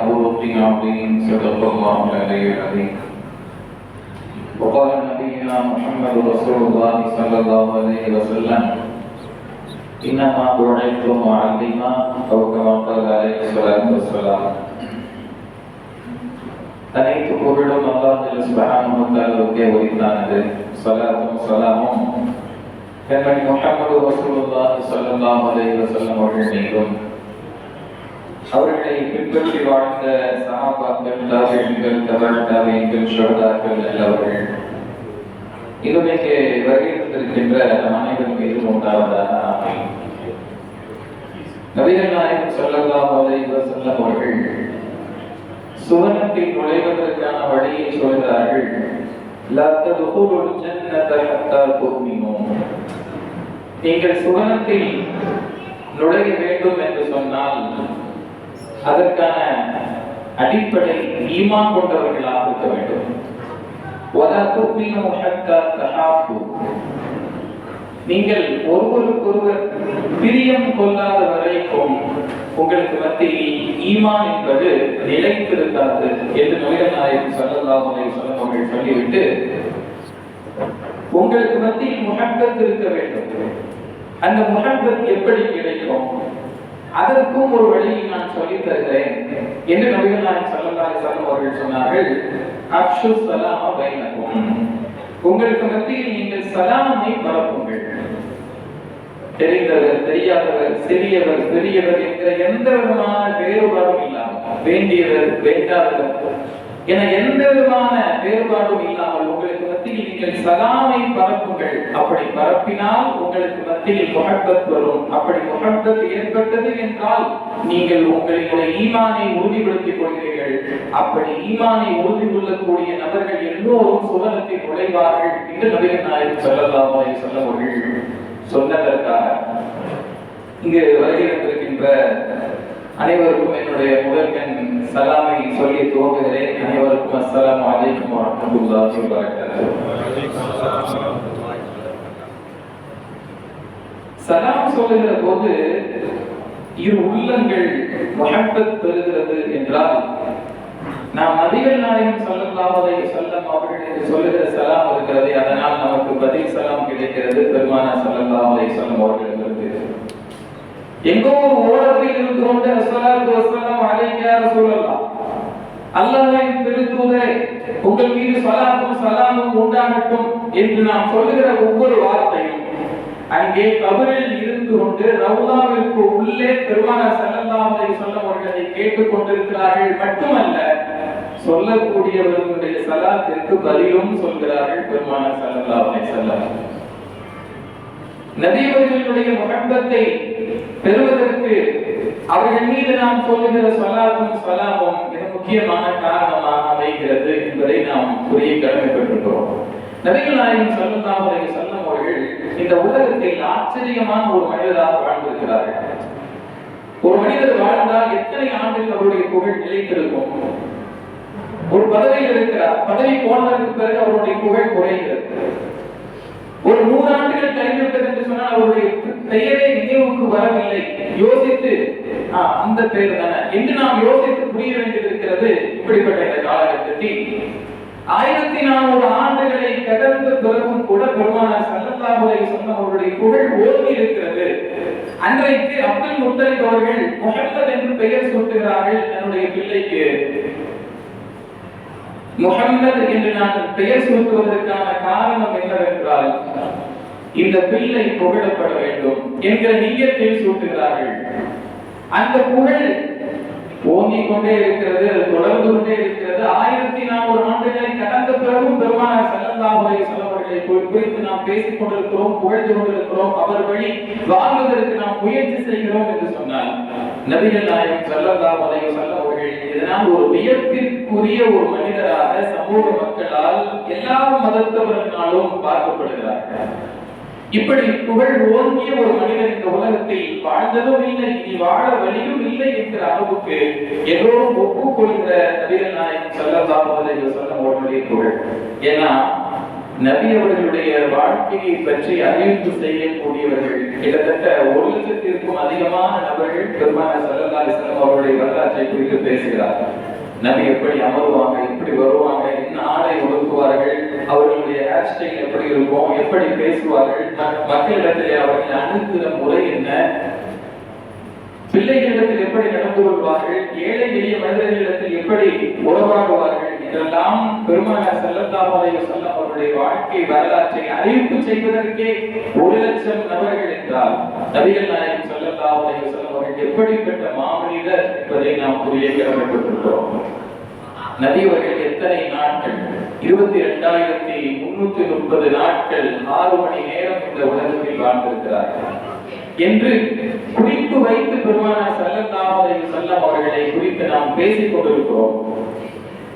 خلق عظيم صدق الله العلي العظيم وقال نبينا محمد رسول الله صلى الله عليه وسلم إنما بعثت معلما أو كما قال عليه الصلاة والسلام அனைத்து புகழும் அல்லாஹ் சுப்ஹானஹு வ தஆலாவுக்கே உரித்தானது ஸலாத்தும் ஸலாமும் கண்மணி முஹம்மது ரசூலுல்லாஹி ஸல்லல்லாஹு அலைஹி வஸல்லம் அவர்கள் மீதும் அவர்களை பின்பற்றி வாழ்ந்த சகாபாக்கள் தாபியங்கள் தவள் தாபியங்கள் சோதாக்கள் நல்லவர்கள் இதுமைக்கு வருகின்றிருக்கின்ற தந்திருக்கின்ற நம் அனைவரும் மீதும் உண்டாவதாக ஆமீன். நபிகள் நாயகம் ஸல்லல்லாஹு அலைஹி வஸல்லம் அவர்கள் சுவனத்தில் நுழைவதற்கான வழியை சொல்கிறார்கள் நீங்கள் சுவனத்தில் நுழைய வேண்டும் என்று சொன்னால் அதற்கான அடிப்படை ஈமான் கொண்டவர்களாக இருக்க வேண்டும். நீங்கள் ஒருவருக்கொருவர் பிரியம் கொள்ளாத வரைக்கும் உங்களுக்கு மத்தியில் ஈமான் என்பது நிலைத்திருக்காது என்று நோயல் நாயகம் சொல்லலாம் அவர்கள் சொல்லிவிட்டு உங்களுக்கு மத்தியில் முகப்பத் இருக்க வேண்டும். அந்த முகப்பத் எப்படி கிடைக்கும்? அதற்கும் ஒரு வழியை நான் சொல்லி தருகிறேன். என்று நபிகள் நாயகம் சல்லல்லாஹு அலைஹி அவர்கள் சொன்னார்கள் அப்ஷு ஸலாம பைனகும் உங்களுக்கு மத்தியில் நீங்கள் சலாமை பரப்புங்கள். தெரிந்தவர் தெரியாதவர் சிறியவர் பெரியவர் என்கிற எந்த விதமான வேறுபாடும் இல்லாமல் வேண்டியவர் வேண்டாதவர் என எந்த விதமான வேறுபாடும் இல்லாமல் உங்களுக்கு மத்தியில் நீங்கள் சலாமை பரப்புங்கள். அப்படி பரப்பினால் உங்களுக்கு மத்தியில் முகப்பத் வரும். அப்படி முகப்பத் ஏற்பட்டது என்றால் நீங்கள் உங்களுடைய ஈமானை உறுதிப்படுத்திக் கொள்கிறீர்கள். அப்படி ஈமானை உறுதி கொள்ளக்கூடிய நபர்கள் எல்லோரும் சுவனத்தில் நுழைவார்கள் என்று நபிகள் நாயகம் சொல்லலாமா சொல்லவர்கள் சொன்னதற்காக இங்கு வருகின்ற அனைவருக்கும் என்னுடைய முதற்கண் சலாமை சொல்லி துவங்குகிறேன். அனைவருக்கும் அஸ்லாம் அலைக்கும் வரமத்துல்லாஹி வபரகாத்துஹு. சலாம் சொல்லுகிற போது இரு உள்ளங்கள் முஹப்பத் பெறுகிறது என்றால் நாம் நபிகள் நாயகம் ஸல்லல்லாஹு சொல்லம் வஸல்லம் அவர்களுக்கு சொல்லுகிற சலாம் இருக்கிறது. அதனால் நமக்கு பதில் சலாம் கிடைக்கிறது. பெருமானா ஸல்லல்லாஹு அலைஹி வஸல்லம் அவர்களிடமிருந்து எங்கோ ஒரு ஓரத்தில் இருந்து கொண்டு அஸ்ஸலாத்து வஸ்ஸலாம் சொல்லலாம் யா அல்லாஹ்வின் திருத்தூதரே உங்கள் மீது சலாத்தும் சலாமும் உண்டாகட்டும் என்று நாம் சொல்லுகிற ஒவ்வொரு வார்த்தையும் அங்கே கபரில் இருந்து கொண்டு ரவுதாவிற்கு உள்ளே பெருமானார் ஸல்லல்லாஹு அலைஹி வஸல்லம் அவர்களை கேட்டுக் கொண்டிருக்கிறார்கள். மட்டுமல்ல சொல்லக்கூடியவர்களுடைய சலாத்திற்கு பதிலும் சொல்கிறார்கள் பெருமானார் ஸல்லல்லாஹு அலைஹி வஸல்லம். நபியவர்களுடைய முகம்பத்தை பெறுவதற்கு அவர்கள் மீது நாம் சொல்லுகிற சொல்லாத்தும் சொல்லாமும் மிக முக்கியமான காரணமாக அமைகிறது என்பதை நாம் புரிய கடமைப்பட்டிருக்கிறோம். நபிகள் நாயகம் சொல்லுதான் அலைஹி வஸல்லம் அவர்கள் இந்த உலகத்தில் ஆச்சரியமான ஒரு மனிதராக வாழ்ந்திருக்கிறார்கள். ஒரு மனிதர் வாழ்ந்தால் எத்தனை ஆண்டுகள் அவருடைய புகழ் நிலைத்திருக்கும்? ஒரு பதவியில் இருக்கிறார். பதவி போனதற்கு பிறகு அவருடைய புகழ் குறைகிறது. நூறு கழிந்துவிட்டது என்று சொன்னால் அவருடைய பெயரே நினைவுக்கு வரவில்லை. யோசித்து அந்த பெயர் தானே. என்று நாம் யோசித்து புரிய வேண்டியிருக்கிறது இப்படிப்பட்ட இந்த காலகட்டத்தில். ஆயிரத்தி நானூறு ஆண்டுகளை கடந்த பிறகும் கூட பெருமானார் சல்லல்லாஹுலை சொன்ன அவருடைய புகழ் ஓங்கி இருக்கிறது. அன்றைக்கு அப்துல் முத்தலிப் அவர்கள் முகமது என்று பெயர் சூட்டுகிறார்கள் தன்னுடைய பிள்ளைக்கு. முகம்மது என்று நான் பெயர் சூட்டுவதற்கான காரணம் என்னவென்றால் இந்த பிள்ளை புகழப்பட வேண்டும் என்கிற நீயத்தில் சூட்டுகிறார்கள். அந்த புகழ் ஓங்கிக் கொண்டே இருக்கிறது அது தொடர்ந்து கொண்டே இருக்கிறது. ஆயிரத்தி நானூறு ஆண்டுகளை கடந்த பிறகும் பெருமானார் ஸல்லல்லாஹு செல்லவர்களை குறித்து நாம் பேசிக் கொண்டிருக்கிறோம் புகழ்ந்து கொண்டிருக்கிறோம். அவர் வழி வாழ்வதற்கு நாம் முயற்சி செய்கிறோம் என்று சொன்னால் நபிகள் நாயகம் ஸல்லல்லாஹு அலைஹி வஸல்லம் இதனால் ஒரு வியப்பிற்குரிய ஒரு மனிதராக சமூக மக்களால் எல்லா மதத்தவர்களாலும் பார்க்கப்படுகிறார்கள். இப்படி புகழ் ஓங்கிய ஒரு மனிதன் இந்த உலகத்தில் வாழ்ந்ததும் இல்லை இனி வாழ வழியும் இல்லை என்கிற அளவுக்கு எல்லோரும் ஒப்புக்கொள்கிற நபிகள் நாயகம் ஸல்லல்லாஹு அவர்களுடைய புகழ். ஏன்னா நபி அவர்களுடைய வாழ்க்கையை பற்றி அறிவிப்பு செய்யக்கூடியவர்கள் கிட்டத்தட்ட ஒரு லட்சத்திற்கும் அதிகமான நபர்கள் பெருமான சல்லல்லா அலிஸ்லாம் அவருடைய வரலாற்றை குறித்து பேசுகிறார்கள் நபி எப்படி அமருவாங்க எப்படி வருவாங்க என்ன ஆடை ஒடுக்குவார்கள் அவர்களுடைய ஹேர் ஸ்டைல் எப்படி இருக்கும் எப்படி பேசுவார்கள் மக்களிடத்திலே அவர்கள் அணுகுகிற முறை என்ன? பிள்ளைகளிடத்தில் எப்படி நடந்து கொள்வார்கள் ஏழை எளிய மனிதர்களிடத்தில் எப்படி உறவாடுவார்கள் இதெல்லாம் பெருமான செல்லத்தாமலை செல்லம் அவருடைய வாழ்க்கை வரலாற்றை அறிவிப்பு செய்வதற்கே ஒரு லட்சம் நபர்கள் என்றால் நபிகள் நாயகம் செல்லத்தாமலை செல்லம் அவர்கள் எப்படிப்பட்ட மாமனிதர் என்பதை நாம் புரிய கடமைப்பட்டிருக்கிறோம் நதியவர்கள் எத்தனை நாட்கள்? இருபத்தி இரண்டாயிரத்தி முன்னூத்தி முப்பது நாட்கள். ஆறு மணி நேரம் இந்த உலகத்தில் வாழ்ந்திருக்கிறார்கள். என்று குறிப்பு வைத்து பெருமான ஸல்லல்லாஹு செல்லம் அவர்களை குறித்து நாம் பேசிக் கொண்டிருக்கிறோம்.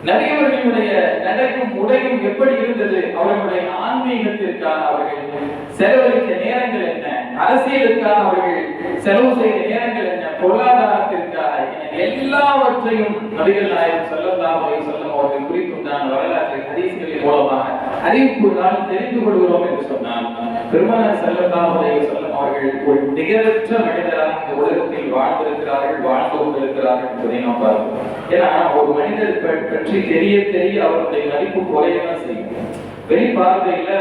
நதியவர்களுடைய நடக்கும் உடையும் எப்படி இருந்தது? அவர்களுடைய ஆன்மீகத்திற்காக அவர்கள் செலவழித்த நேரங்கள் என்ன? அரசியலுக்காக அவர்கள் செலவு செய்த நேரங்கள் என்ன? பொருளாதார எல்லாவற்றையும் நபிகள் நாயகம் செல்லல்லா வகை வஸல்லம் அவர்கள் குறித்துண்டான வரலாற்றை ஹதீஸ்களின் மூலமாக. அறிவிப்புகளால் தெரிந்து கொள்கிறோம் என்று சொன்னால் பெருமானார் செல்லல்லா வகை வஸல்லம் அவர்கள் ஒரு நிகரற்ற மனிதராக இந்த உலகத்தில் வாழ்ந்திருக்கிறார்கள் வாழ்ந்து கொண்டிருக்கிறார்கள் என்பதை நாம் பார்க்கிறோம். ஏன்னா ஒரு மனிதர் பற்றி தெரிய தெரிய அவருடைய மதிப்பு குறையதான் செய்யும். வெளி பார்வையில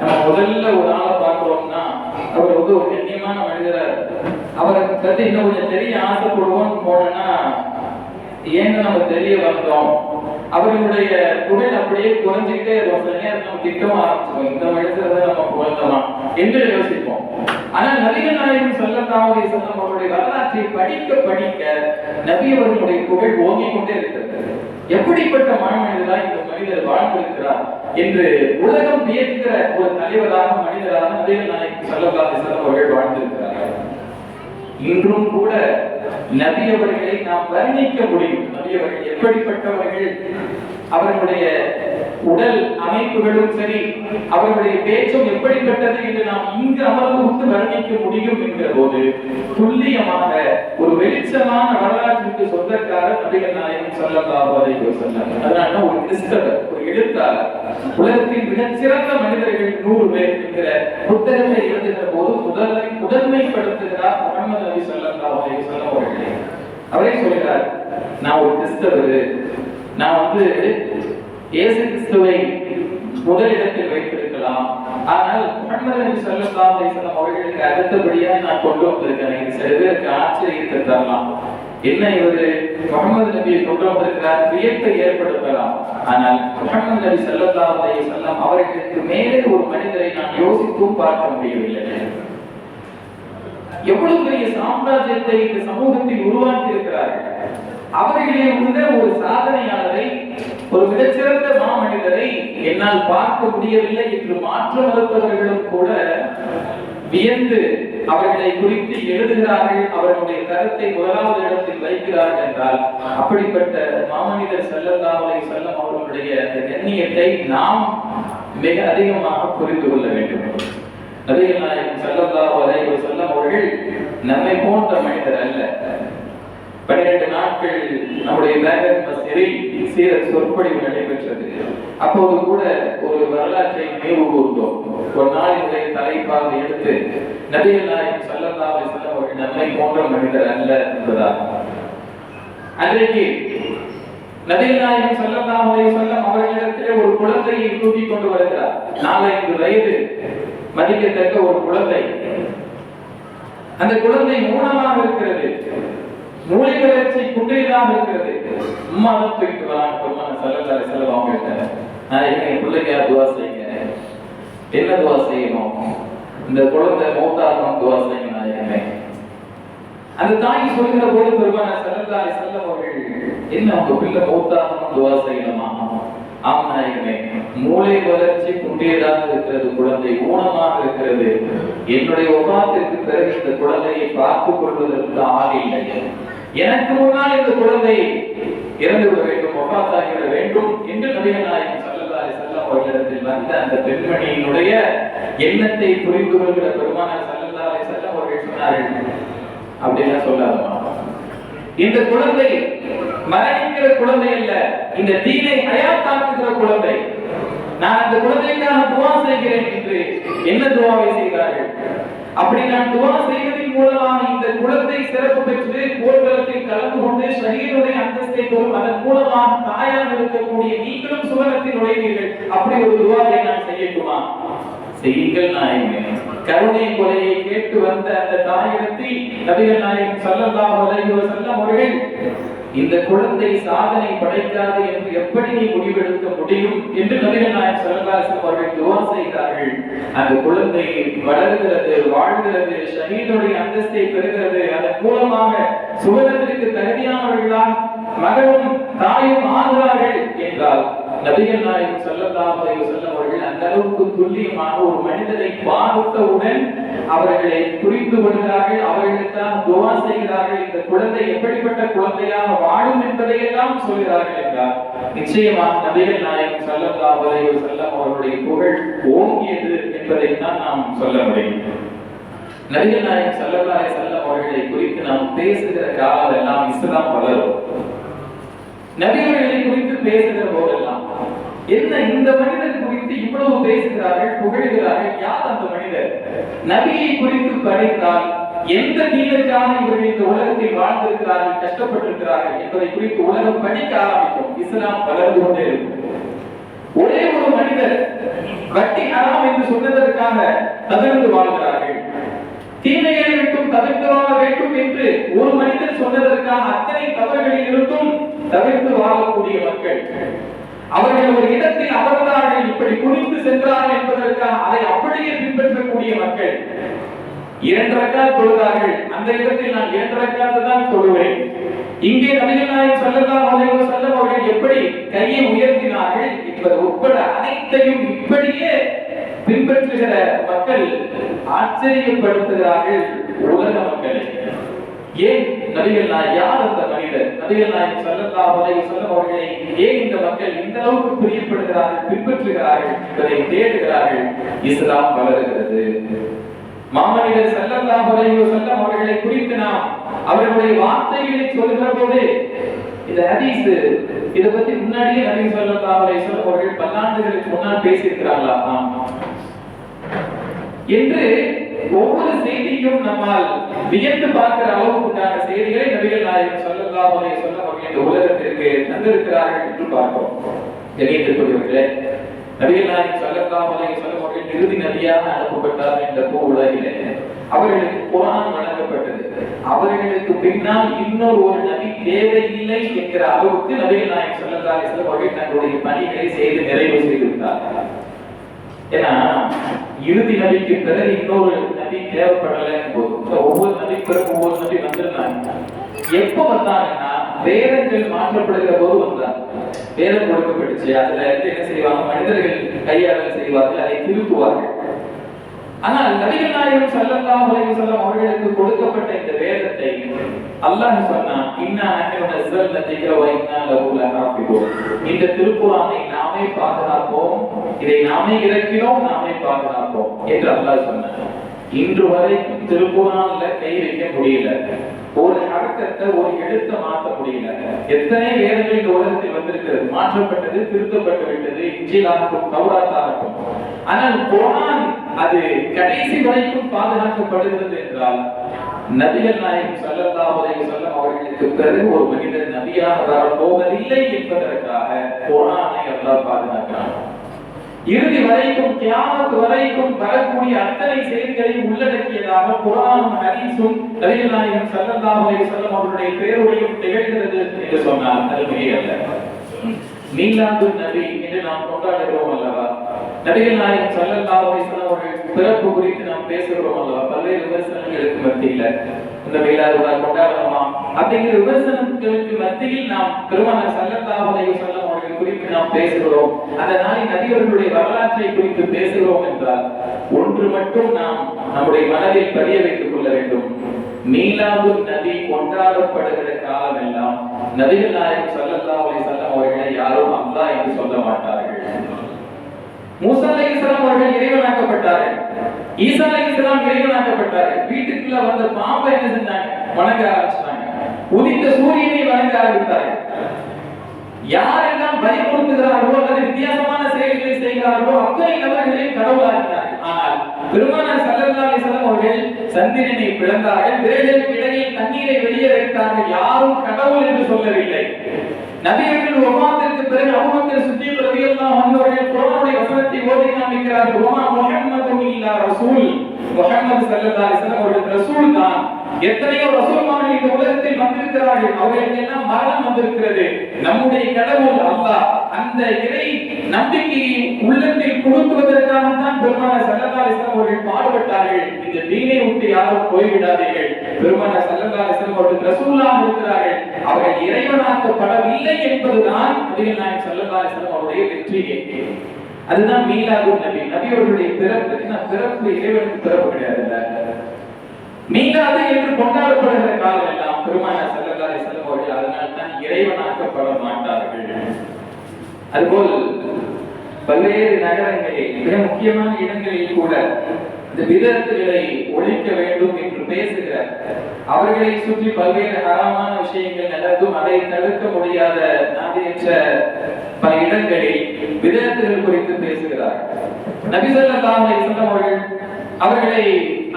நம்ம முதல்ல ஒரு ஆளை பார்க்கிறோம்னா அவர் வந்து ஒரு கண்ணியமான மனிதரா அவரை பத்தி இன்னும் கொஞ்சம் தெரிய ஆசைப்படுவோம்னு போனோம்னா ஏன்னு நம்ம தெரிய வந்தோம். அவர்களுடைய குரல் அப்படியே குறைஞ்சிக்கிட்டே இருக்கும். சில நேரம் நம்ம திட்டமா ஆரம்பிச்சோம் இந்த மனிதர் நம்ம புகழ்ந்தோமா. என்று யோசிப்போம். ஆனா நபிகள் நாயகம் சொல்லத்தாவுடைய சொல்லும் அவருடைய வரலாற்றை படிக்க படிக்க நபி அவர்களுடைய புகழ் ஓங்கிக் கொண்டே இருக்கிறது. எப்படிப்பட்ட மாமனிதரா இந்த மனிதர் வாழ்ந்திருக்கிறார் என்று உலகம் வியக்கிற ஒரு தலைவராக மனிதராக நபிகள் நாயகம் சொல்லத்தாவுடைய சொல்லும் அவர்கள் வாழ்ந்திருக்கிறார். இன்றும் கூட நபியவர்களை நாம் வர்ணிக்க முடியும். நபியவர்கள் எப்படிப்பட்டவர்கள்? அவர்களுடைய உடல் அமைப்புகளும் சரி அவர்களுடைய பேச்சும் எப்படிப்பட்டது என்று நாம் இங்கு அமர்ந்து கொண்டு வர்ணிக்க முடியும் என்கிற போது துல்லியமாக ஒரு வெளிச்சமான வரலாற்றுக்கு சொந்தக்காரர் நபிகள் நாயகம் ஸல்லல்லாஹு அலைஹி வஸல்லம். அதனால ஒரு கிறிஸ்தவர் ஒரு எழுத்தாளர். உலகத்தின் மிகச்சிறந்த மனிதர்கள் நூறு பேர் என்கிற புத்தகத்தை எழுதுகிற போது முதலை முதன்மைப்படுத்துகிறார் முகமது நபி ஸல்லல்லாஹு அலைஹி வஸல்லம் அவர்களே. அவரே சொல்கிறார் நான் ஒரு கிறிஸ்தவர். நான் வந்து இயேசு கிறிஸ்துவை முதலிடத்தில் வைத்திருக்கலாம். ஆனால் முகமது நபி அவர்களுக்கு அடுத்தபடியாக நான் கொண்டு வந்திருக்கிறேன். சில பேருக்கு ஆச்சரியத்தை தரலாம் என்ன இவரு? முகமது நபியை கொண்டு வந்திருக்கிறார். வியப்பை ஏற்படுத்தலாம். ஆனால் முகமது நபி ஸல்லல்லாஹு அலி வஸல்லம் அவர்களுக்கு மேலே ஒரு மனிதரை நான் யோசித்தும் பார்க்க முடியவில்லை. எவ்வளவு பெரிய சாம்ராஜ்யத்தை இந்த சமூகத்தில் உருவாக்கி இருக்கிறார்கள் அவர்களே உள்ள ஒரு சாதனையாளரை ஒரு மிகச்சிறந்த மாமனிதரை என்னால் பார்க்க முடியவில்லை என்று மாற்று மறுத்தவர்களும் கூட வியந்து அவர்களை குறித்து எழுதுகிறார்கள் அவர்களுடைய கருத்தை முதலாவது இடத்தில் வைக்கிறார்கள் என்றால் அப்படிப்பட்ட மாமனிதர் செல்லந்தாவலை செல்லம் அவர்களுடைய அந்த கண்ணியத்தை நாம் மிக அதிகமாக புரிந்து கொள்ள வேண்டும். நபிகள் நாயகம் ஸல்லல்லாஹு அலைஹி அவர்கள் நம்மை போன்ற மனிதர் அல்ல. பன்னிரண்டு நாட்கள் நம்முடைய மேகன் மஸ்ஜிதில் சீர சொற்பொழிவு நடைபெற்றது. அப்போது கூட ஒரு வரலாற்றை நினைவு கூர்ந்தோம். ஒரு நாளினுடைய தலைப்பாக எடுத்து நபிகள் நாயகம் ஸல்லல்லாஹு அலைஹி வஸல்லம் அவர்கள் நம்மை போன்ற மனிதர் அல்ல என்பதாக அன்றைக்கு நபிகள் நாயகம் ஸல்லல்லாஹு அலைஹி வஸல்லம் அவர்களிடத்திலே ஒரு குழந்தையை தூக்கி கொண்டு வருகிறார். நாலஞ்சு வயது மதிக்கத்தக்க ஒரு குழந்தை. அந்த குழந்தை மூலமாக இருக்கிறது. மூளை வளர்ச்சி குன்றியதாக இருக்கிறது. அம்மா தான் தூக்கிட்டு வராங்க பெருமான சல்லல்லாஹு செல்ல வஸல்லம் அவங்கள்ட்ட நான் எங்க என் பிள்ளைக்கு துவா செய்யுங்க? என்ன துவா செய்யணும்? இந்த குழந்தை மௌத்தாகணும் துவா செய்யுங்க நாயகமே அந்த தாய் சொல்கிற போது பெருமான சல்லல்லாஹு செல்லம் அவர்கள் என்ன உங்க பிள்ளை மௌத்தாகணும் துவா செய்யணுமா? ஆம் நாயகமே மூளை வளர்ச்சி குன்றியதாக இருக்கிறது குழந்தை ஊனமாக இருக்கிறது. என்னுடைய ஒப்பாத்திற்கு பிறகு இந்த குழந்தையை பார்த்துக் கொள்வதற்கு ஆள் இல்லை. எனக்கு முன்னால் இந்த குழந்தை இறந்து விட வேண்டும் ஒப்பாத்தாகிவிட வேண்டும் என்று நபிகள் நாயகம் சல்லல்லாஹு அலைஹி வஸல்லம் அவர்களிடத்தில் வந்த அந்த பெண்மணியினுடைய எண்ணத்தை புரிந்து கொள்கிற பெருமானார் சல்லல்லாஹி அலைஹி வஸல்லம் அவர்கள் சொன்னார்கள். அப்படிலாம் சொல்லாதமா இந்த குழந்தை மரணிக்கிற குழந்தை அல்ல இந்த தீனை அயாத்தாக்குகிற குழந்தை. நான் அந்த குழந்தைக்காக துவா செய்கிறேன் என்று என்ன துவாவை செய்கிறார்கள் அப்படி நான் துவா செய்வதன் மூலமாக இந்த குலத்தை சிறப்பு பெற்று போர்க்களத்தில் கலந்து கொண்டு ஷஹீதுடைய அந்தஸ்தை பெறும் அதன் மூலமாக தாயாக இருக்கக்கூடிய நீங்களும் சுவனத்தில் நுழைவீர்கள். அப்படி ஒரு துவாவை நான் செய்யட்டுமா செய்யுங்கள் நாயகன். கருணை கொலையை கேட்டு வந்த அந்த தாயிடத்தில் நபிகள் நாயகம் ஸல்லல்லாஹு அலைஹி வஸல்லம் அவர்கள் இந்த குழந்தை சாதனை படைக்காது என்று எப்படி நீ முடிவெடுக்க முடியும் என்று நபிகள் நாயகம் ஸல்லல்லாஹு அவர்கள் துஆ செய்தார்கள். அந்த குழந்தை வளர்கிறது வாழ்கிறது ஷஹீதுடைய அந்தஸ்தை பெறுகிறது. அதன் மூலமாக சுவனத்திற்கு தகுதியானவர்களால் மகனும் தாயும் ஆகிறார்கள் என்றால் நபிகள் நாயகம் ஸல்லல்லாஹு செல்லம் அவர்கள் அந்த அளவுக்கு துல்லியமாக ஒரு மனிதனை பார்த்தவுடன் அவர்களை புரிந்து கொள்கிறார்கள் அவர்களுக்கான துவா செய்கிறார்கள். இந்த குழந்தை எப்படிப்பட்ட குழந்தையாக வாழும் என்பதையெல்லாம் சொல்கிறார்கள் என்றார். நிச்சயமாக நபிகள் நாயகம் ஸல்லல்லாஹு செல்லம் அவர்களுடைய புகழ் ஓங்கியது என்பதை தான் நாம் சொல்ல முடியும். நபிகள் நாயகம் ஸல்லல்லாஹு செல்லம் அவர்களை குறித்து நாம் பேசுகிற காலம் எல்லாம் இஸ்லாம் வளரும். நபிகளை குறித்து பேசுகிற போதெல்லாம் என்ன இந்த மனிதர் குறித்து இவ்வளவு பேசுகிறார்கள் புகழ்கிறார்கள் யார் அந்த மனிதர்? நபியை குறித்து படித்தால் எந்த தீனுக்காக இவர்கள் இந்த உலகத்தில் வாழ்ந்திருக்கிறார்கள் கஷ்டப்பட்டிருக்கிறார்கள் என்பதை குறித்து உலகம் படிக்க ஆரம்பிக்கும். இஸ்லாம் வளர்ந்து கொண்டே இருக்கும். ஒரே ஒரு மனிதர் வட்டி ஹராம் என்று சொன்னதற்காக தகர்ந்து வாழ்கிறார்கள். தீமையை விட்டும் தவிர்த்து வாழ வேண்டும் என்று ஒரு மனிதர் சொன்னதற்காக அத்தனை தவறுகளில் இருந்தும் தவிர்த்து வாழக்கூடிய மக்கள். அவர்கள் ஒரு இடத்தில் அமர்ந்தார்கள் இப்படி குனிந்து சென்றார்கள் என்பதற்காக அதை அப்படியே பின்பற்றக்கூடிய மக்கள். இரண்டு தொழுதார்கள். அந்த இடத்தில் நான் இரண்டு தான் தொழுவேன். இங்கே நபிகள் நாயகம் ஸல்லல்லாஹு அலைஹி வஸல்லம் அவர்கள் எப்படி கையை உயர்த்தினார்கள் என்பது உட்பட அனைத்தையும் இப்படியே பின்பற்றுகிற மக்கள் ஆச்சரியப்படுத்துகிறார்கள். உலக மக்களை. ஏன் நபிகள் யார் அந்த மனிதர்? நபிகள் நாயகம் ஸல்லல்லாஹு அலைஹி வஸல்லம் அவர்களை ஏன் இந்த மக்கள் இந்த அளவுக்கு பிரியப்படுகிறார்கள் பின்பற்றுகிறார்கள் என்பதை தேடுகிறார்கள்? இஸ்லாம் வளர்கிறது. மாமனிதர் ஸல்லல்லாஹு அலைஹி வஸல்லம் அவர்களை குறித்து நாம் அவர்களுடைய வார்த்தைகளை சொல்கிற போது இந்த ஹதீஸ் இதை பத்தி முன்னாடியே நபி ஸல்லல்லாஹு அலைஹி வஸல்லம் அவர்கள் பல்லாண்டுகளுக்கு முன்னால் பேசியிருக்கிறார்களா? என்று ஒவ்வொரு செய்தியும் நம்மால் வியந்து பார்க்கிற அளவுக்கு உண்டான செய்திகளை நபிகள் நாயகம் சொல்லலாம் சொல்ல வஸல்லம் அவர்கள் இந்த உலகத்திற்கு தந்திருக்கிறார்கள் என்று பார்ப்போம். கணியத்திற்குரியவர்களே நபிகள் நாயகம் சொல்லலாம் சொல்ல அவர்கள் இறுதி நபியாக அனுப்பப்பட்டார் என்ற பூ உலகிலே. அவர்களுக்கு குரான் வழங்கப்பட்டது. அவர்களுக்கு பின்னால் இன்னொரு ஒரு நபி தேவையில்லை என்கிற அளவுக்கு நபிகள் நாயகம் சொல்லலாம் அலைஹி அவர்கள் தங்களுடைய பணிகளை செய்து நிறைவு செய்திருந்தார்கள் ஏன்னா இறுதி நபிக்கு பிறகு இன்னொரு தேவைப்படலைன்னு போது ஒவ்வொரு நபி பிறகு ஒவ்வொரு நதி வந்திருந்தாங்க எப்ப வந்தாங்கன்னா வேதங்கள் மாற்றப்படுகிற போது வந்தாங்க வேதம் கொடுக்கப்பட்டுச்சு அதுல இருந்து என்ன செய்வாங்க? மனிதர்கள் கையாளல் செய்வார்கள் அதை திருப்புவார்கள். ஆனால் நபிகள் நாயகம் ஸல்லல்லாஹு அலைஹி வஸல்லம் அவர்களுக்கு கொடுக்கப்பட்ட இந்த வேதத்தை அல்லாஹ் சொன்னான் இன்னா நஹ்னு நஸல்னா திக்ர வ இன்னா இந்த திருக்குர்ஆனை நாமே பாதுகாப்போம் இதை நாமே இறக்கினோம் நாமே பாதுகாப்போம் என்று அல்லாஹ் சொன்னான். இன்று வரைக்கும் திருக்குறான்ல கை வைக்க முடியல. ஒரு அடக்கத்தை ஒரு எழுத்த மாற்ற முடியல. எத்தனை வேதங்கள் இந்த உலகத்தில் வந்திருக்கிறது. மாற்றப்பட்டது திருத்தப்பட்டு விட்டது இஞ்சிலாகட்டும் கௌராத்தாகட்டும் ஆனால் குரான் அது கடைசி வரைக்கும் பாதுகாக்கப்படுகிறது என்றால் நபிகள் நாயகம் சல்லல்லா அலைஹி வஸல்லம் அவர்களுக்கு பிறகு ஒரு மனிதன் நபியாக வரப்போவதில்லை என்பதற்காக குரானை எல்லாம் பாதுகாக்கிறான். இறுதி வரைக்கும் தியானத்து வரைக்கும் வரக்கூடிய அத்தனை செய்திகளையும் உள்ளடக்கியதாக குரானும் ஹதீஸும் நபிகள் நாயகம் ஸல்லல்லாஹு செல்லும் அவருடைய பேரொழியும் திகழ்கிறது என்று சொன்னார் அது அல்ல. நீலாந்து நபி என்று நாம் கொண்டாடுகிறோம் அல்லவா? நபிகள் நாயகம் ஸல்லல்லாஹு அலைஹி அவர்கள் பிறப்பு குறித்து நாம் பேசுகிறோம் அல்லவா? பல்வேறு விமர்சனங்களுக்கு மத்தியில. இந்த மீலாது கொண்டாடலாமா? அப்படிங்கிற விமர்சனங்களுக்கு மத்தியில் நாம் பெருமானார் ஸல்லல்லாஹு அலைஹி வஸல்லம் அவர்கள் குறித்து நாம் பேசுகிறோம். அந்த நாளின் நபியவர்களுடைய வரலாற்றை குறித்து பேசுகிறோம் என்றால் ஒன்று மட்டும் நாம் நம்முடைய மனதில் பதிய வைத்துக் கொள்ள வேண்டும். மீலாது நபி கொண்டாடப்படுகிற காலம் எல்லாம் நபிகள் நாயகம் சல்லல்லா அலி சொல்லம் அவர்களை யாரும் அல்லா என்று சொல்ல மாட்டார்கள். மூசா இஸ்லாம் அவர்கள் இறைவனாக்கப்பட்டார்கள். ஈசா இஸ்லாம் இறைவனாக்கப்பட்டார்கள். வீட்டுக்குள்ள வந்த பாம்பை என்ன செஞ்சாங்க? வணங்க ஆரம்பிச்சாங்க உதித்த சூரியனை வணங்க ஆரம்பித்தார்கள். யாரெல்லாம் பயமுறுத்துகிறார்களோ அல்லது வித்தியாசமான செயல்களை செய்கிறார்களோ அத்தனை நபர்களையும் கடவுளாக்கினார்கள் ஆனால் பெருமானார் ஸல்லல்லாஹு அலைஹி அவர்கள் சந்திரனை பிளந்தார்கள் விரல்களுக்கு இடையில் தண்ணீரை வெளியே வைத்தார்கள் யாரும் கடவுள் என்று சொல்லவில்லை. நபியர்கள் ஒமாத்திற்கு பிறகு அபூபக்கர் சுத்தி ரலியல்லாஹு வந்தவர்கள் அவர்கள் வசனத்தை ஓதி காண்பிக்கிறார்கள் ஒமா முஹம்மதுன் இல்லா ரசூல். முஹம்மது ஸல்லல்லாஹு அலைஹி அவர்கள் ரசூல் தான் எத்தனையோ ரசூல்மார்கள் இந்த உலகத்தில் வந்திருக்கிறார்கள். அவர்களுக்கு எல்லாம் மரணம் வந்திருக்கிறது. நம்முடைய கடவுள் அல்லாஹ் அந்த இறை நம்பிக்கையை உள்ளத்தில் புகுத்துவதற்காகத்தான் பெருமான ஸல்லல்லாஹு அவர்கள் பாடுபட்டார்கள். இந்த தீனை விட்டு யாரும் போய்விடாதீர்கள். பெருமான ஸல்லல்லாஹு அலைஹி அவர்கள் ரசூலாக இருக்கிறார்கள். அவர்கள் இறைவனாக்கப்படவில்லை என்பதுதான் நபிகள் நாயக் ஸல்லல்லாஹு அலைஹி அவருடைய வெற்றியே அதுதான் மீலாது நபி. நபி அவர்களுடைய பிறப்பு பிறப்பு இறைவனுக்கு பிறப்பு கிடையாது மீளாது என்று கொண்டாடப்படுகிற காலம் எல்லாம் பெருமான செல்லக்காரை செல்லுபவர்கள் அதனால் தான் இறைவனாக்கப்பட மாட்டார்கள். அதுபோல் பல்வேறு நகரங்களில் மிக முக்கியமான இடங்களில் கூட இந்த விதத்துகளை ஒழிக்க வேண்டும் என்று பேசுகிற அவர்களை சுற்றி பல்வேறு அறமான விஷயங்கள் நடந்தும் அதை தடுக்க முடியாத நாதியற்ற பல இடங்களில் விதத்துகள் குறித்து பேசுகிறார். நபிசல்ல அலைஹி அவர்கள் அவர்களை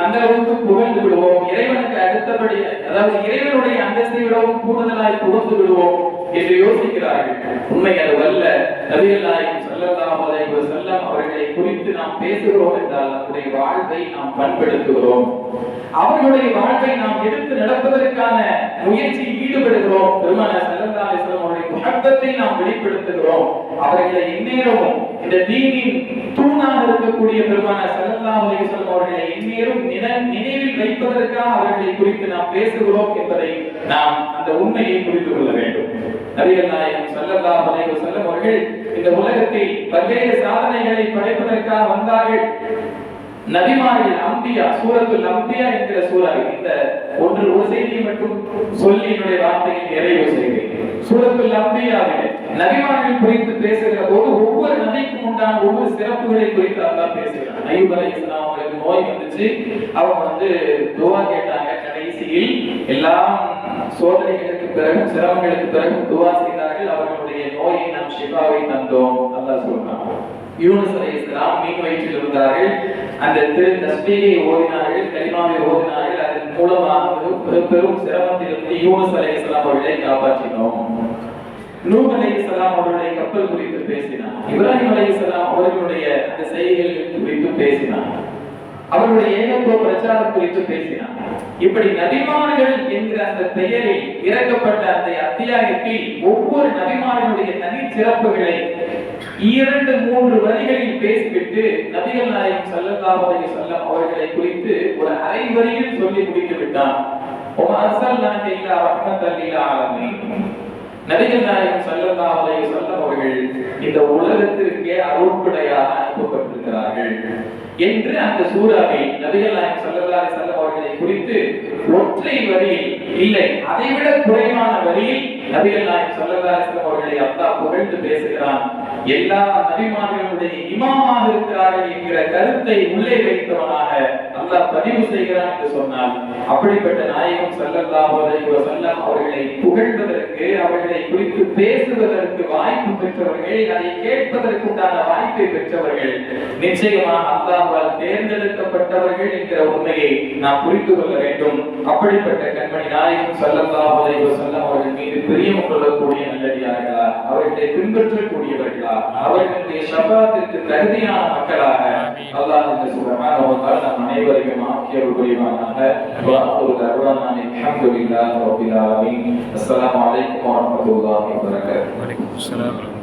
அந்த அளவுக்கு புகழ்ந்து விடுவோம். இறைவனுக்கு அடுத்தபடி அதாவது இறைவனுடைய அந்தஸ்தை விடவும் கூடுதலாய் புகழ்ந்து விடுவோம் என்று யோசிக்கிறார்கள். உண்மை அது அல்ல. நபிகள் செல்லலாம் ஸல்லல்லாஹு செல்லம் அவர்களை குறித்து நாம் பேசுகிறோம் என்றால் அவருடைய வாழ்வை நாம் பண்படுத்துகிறோம். அவர்களுடைய வாழ்வை நாம் எடுத்து நடப்பதற்கான முயற்சியில் ஈடுபடுகிறோம். பெருமான ஸல்லல்லாஹு அலைஹி அவருடைய முஹப்பத்தை நாம் வெளிப்படுத்துகிறோம். அவர்களை எந்நேரமும் இந்த தீனின் தூணாக இருக்கக்கூடிய பெருமான ஸல்லல்லாஹு அலைஹி அவர்களை எந்நேரம் நினைவில் வைப்பதற்காக அவர்களை குறித்து நாம் பேசுகிறோம் என்பதை நாம் அந்த உண்மையை புரிந்து கொள்ள வேண்டும். நபிகள் நாயகம் சல்லல்லா அலைஹி அவர்கள் இந்த உலகத்தில் பல்வேறு சாதனைகளை படைப்பதற்காக வந்தார்கள். நபிமாரில் அம்பியா சூரத்துல் அம்பியா என்கிற சூறா இந்த ஒன்று ஒரு செய்தியை மட்டும் சொல்லி என்னுடைய வார்த்தையை நிறைவு செய்கிறேன் சூரத்துல் அம்பியாவில் நபிமார்கள் குறித்து பேசுகிற போது ஒவ்வொரு நபிக்கும் உண்டான ஒவ்வொரு சிறப்புகளை குறித்து அல்லாஹ் பேசுகிறான். ஐயூப் இஸ்லாம் அவங்களுக்கு நோய் வந்துச்சு. அவங்க வந்து துவா கேட்டாங்க கடைசியில். எல்லாம் சோதனைகளுக்கு பிறகு சிரமங்களுக்கு பிறகு துவா செய்தார்கள். அவர்களுடைய நோயை நாம் ஷிஃபாவை தந்தோம். அல்லாஹ் சொல்றான். யூனுஸ் இஸ்லாம் மீன் வயிற்றில் இருந்தார்கள். அந்த திரு தஸ்பீகை ஓதினார்கள் கரிமாவை ஓதினார்கள். அதன் மூலமாக பெரும் சிரமத்திலிருந்து யூனுஸ் இஸ்லாம் அவர்களை காப்பாற்றினோம். நூஹ் அலைஹிஸ்ஸலாம் அவருடைய கப்பல் குறித்து பேசினார். இப்ராஹிம் அலைஹிஸ்ஸலாம் அவர்களுடைய அந்த செய்திகள் குறித்து பேசினார். அவருடைய ஏகத்துவ பிரச்சாரம் குறித்து பேசினார். இப்படி நபிமார்கள் என்கிற அந்த பெயரில் இறக்கப்பட்ட அந்த அத்தியாயத்தில் ஒவ்வொரு நபிமார்களுடைய தனி சிறப்புகளை இரண்டு மூன்று வரிகளில் பேசிவிட்டு நபிகள் நாயகம் சல்லல்லாஹு அலைஹி வஸல்லம் அவர்களை குறித்து ஒரு அரை வரியில் சொல்லி முடித்து விட்டான் நபிகள் நாயகம் ஸல்லல்லாஹு அலைஹி வஸல்லம் அவர்கள் இந்த உலகத்திற்கே அருட்படையாக அனுப்பப்பட்டிருக்கிறார்கள் என்று அந்த சூறாவில் நபிகள் நாயகம் ஸல்லல்லாஹு அலைஹி வஸல்லம் அவர்களை குறித்து ஒற்றை வரியில் இல்லை அதைவிட குறைவான வரியில் நபிகள் நாயகம் ஸல்லல்லாஹு அலைஹி வஸல்லம் அவர்களை அல்லாஹ் புகழ்ந்து பேசுகிறான். எல்லா நபிமார்களுடைய இமாமாக இருக்கிறார்கள் என்கிற கருத்தை உள்ளே வைத்தவனாக அல்லாஹ் பதிவு செய்கிறான் என்று சொன்னால் அப்படிப்பட்ட நாயகம் ஸல்லல்லாஹு அலைஹி வஸல்லம் அவர்களை புகழ்வதற்கு அவர்களை குறித்து பேசுவதற்கு வாய்ப்பு பெற்றவர்கள் அதை கேட்பதற்கு உண்டான வாய்ப்பை பெற்றவர்கள் நிச்சயமாக அல்லாஹ்வால் தேர்ந்தெடுக்கப்பட்டவர்கள் என்கிற உண்மையை நாம் புரிந்து கொள்ள வேண்டும். அப்படிப்பட்ட கண்மணி நாயகம் ஸல்லல்லாஹு அலைஹி வஸல்லம் அவர்கள் மீது பிரியம் கொள்ளக்கூடிய நல்லடியார்களா? அவர்களை பின்பற்றக்கூடியவர்களா? அவர்களுடைய ஷபாத்திற்கு தகுதியான மக்களாக அல்லாஹ் சுப்ஹானஹு வ தஆலா நம் அனைவரையும் ஆக்கியருள் புரிவானாக வாஹுரு தஅவானா அல்ஹம்துலில்லாஹி ரப்பில் ஆலமீன். அஸ்ஸலாமு அலைக்கும் வரஹ்மத்துல்லாஹி வபரகாத்துஹு. வலைக்கம் அஸ்ஸலாம்.